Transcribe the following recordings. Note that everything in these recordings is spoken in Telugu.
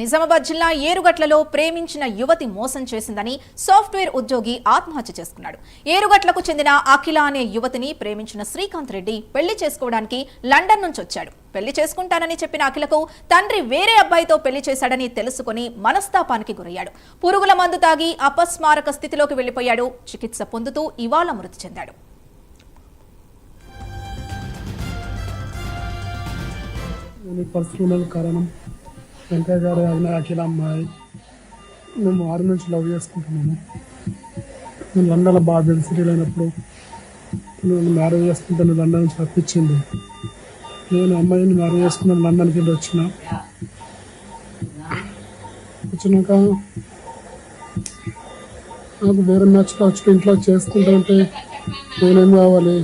నిజామాబాద్ జిల్లా ఏరుగట్లలో ప్రేమించిన యువతి మోసం చేసిందని సాఫ్ట్వేర్ ఉద్యోగి ఆత్మహత్య చేసుకున్నాడు. ఏరుగట్లకు చెందిన అఖిల అనే యువతిని ప్రేమించిన శ్రీకాంత్ రెడ్డి పెళ్ళి చేసుకోవడానికి లండన్ నుంచి వచ్చాడు. పెళ్ళి చేసుకుంటానని చెప్పిన అఖిలకు తండ్రి వేరే అబ్బాయితో పెళ్ళి చేశాడని తెలుసుకుని మనస్తాపానికి గురయ్యాడు. పురుగుల మందు తాగి అపస్మారక స్థితిలోకి వెళ్ళిపోయాడు చికిత్స పొందుతూ ఇవాళ మృతి చెందాడు. పర్సనల్ కారణం? వెంకయ్య గారు అయిన అఖిల అమ్మాయి. మేము ఆరు నుంచి లవ్ చేసుకుంటున్నాము. నేను లండన్లో బాగా సెటిల్ అయినప్పుడు నన్ను మ్యారేజ్ చేసుకుంటాను లండన్ నుంచి తప్పించింది నేను అమ్మాయిని మ్యారేజ్ చేసుకున్నాను లండన్కి వెళ్ళి వచ్చిన. వచ్చినాక నాకు వేరే మ్యాచ్లో వచ్చి ఇంట్లో చేసుకుంటా ఉంటే నేనేం కావాలి?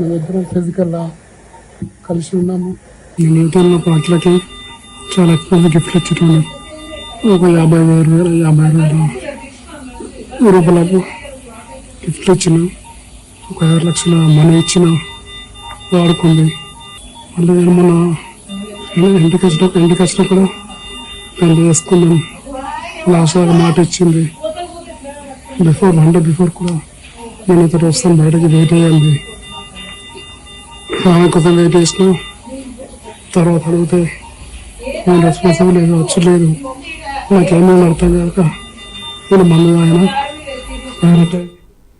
మేమిద్దరం ఫిజికల్గా కలిసి ఉన్నాము. నేను ఇంటర్లో అట్లకి చాలా ఎక్కువ గిఫ్ట్లు ఇచ్చేటోళ్ళు. ఒక యాభై వేలు యాభై వేలు రూపాయలకు గిఫ్ట్లు ఇచ్చిన ఒక ఐదు లక్షల మనీ ఇచ్చిన వాడుకుంది. మళ్ళీ నేను మన ఇంటికి వచ్చిన ఇంటికి వచ్చినప్పుడు పెళ్ళి చేసుకున్నాం లాస్ట్గా మాట ఇచ్చింది. బిఫోర్ అంటే బిఫోర్ కూడా నేను ఇతడు వస్తాను బయటకి వెయిట్ అయ్యింది ఆమె కోసం వెయిట్ చేసిన తర్వాత అడిగితే నేను రెస్పాన్సిబుల్ లేదు వచ్చలేదు. నాకేమీ అర్థం కాక నేను మళ్ళీ ఆయన డైరెక్ట్